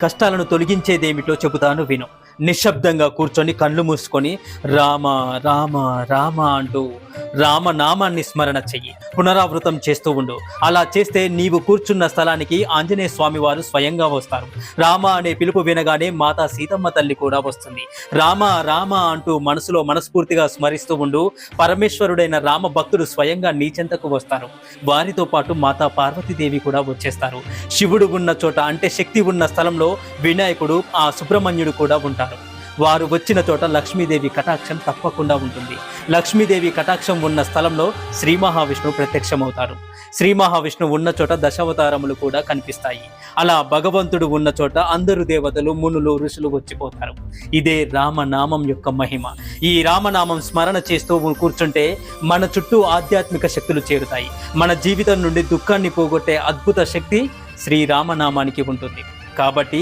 కష్టాలను తొలగించేదేమిటో చెబుతాను విను. నిశ్శబ్దంగా కూర్చొని కళ్ళు మూసుకొని రామ రామ రామ అంటూ రామనామాన్ని స్మరణ చెయ్యి. పునరావృతం చేస్తూ ఉండు. అలా చేస్తే నీవు కూర్చున్న స్థలానికి ఆంజనేయ స్వామి వారు స్వయంగా వస్తారు. రామ అనే పిలుపు వినగానే మాతా సీతమ్మ తల్లి కూడా వస్తుంది. రామ రామ అంటూ మనసులో మనస్ఫూర్తిగా స్మరిస్తూ ఉండు. పరమేశ్వరుడైన రామ భక్తుడు స్వయంగా నీ చెంతకు వస్తారు. వారితో పాటు మాతా పార్వతీదేవి కూడా వచ్చేస్తారు. శివుడు ఉన్న చోట అంటే శక్తి ఉన్న స్థలంలో వినాయకుడు ఆ సుబ్రహ్మణ్యుడు కూడా ఉంటారు. వారు వచ్చిన చోట లక్ష్మీదేవి కటాక్షం తప్పకుండా ఉంటుంది. లక్ష్మీదేవి కటాక్షం ఉన్న స్థలంలో శ్రీ మహావిష్ణువు ప్రత్యక్షమవుతారు శ్రీ మహావిష్ణువు ఉన్న చోట దశావతారములు కూడా కనిపిస్తాయి. అలా భగవంతుడు ఉన్న చోట అందరు దేవతలు మునులు ఋషులు వచ్చిపోతారు. ఇదే రామనామం యొక్క మహిమ. ఈ రామనామం స్మరణ చేస్తూ కూర్చుంటే మన చుట్టూ ఆధ్యాత్మిక శక్తులు చేరుతాయి. మన జీవితం నుండి దుఃఖాన్ని పోగొట్టే అద్భుత శక్తి శ్రీరామనామానికి ఉంటుంది. కాబట్టి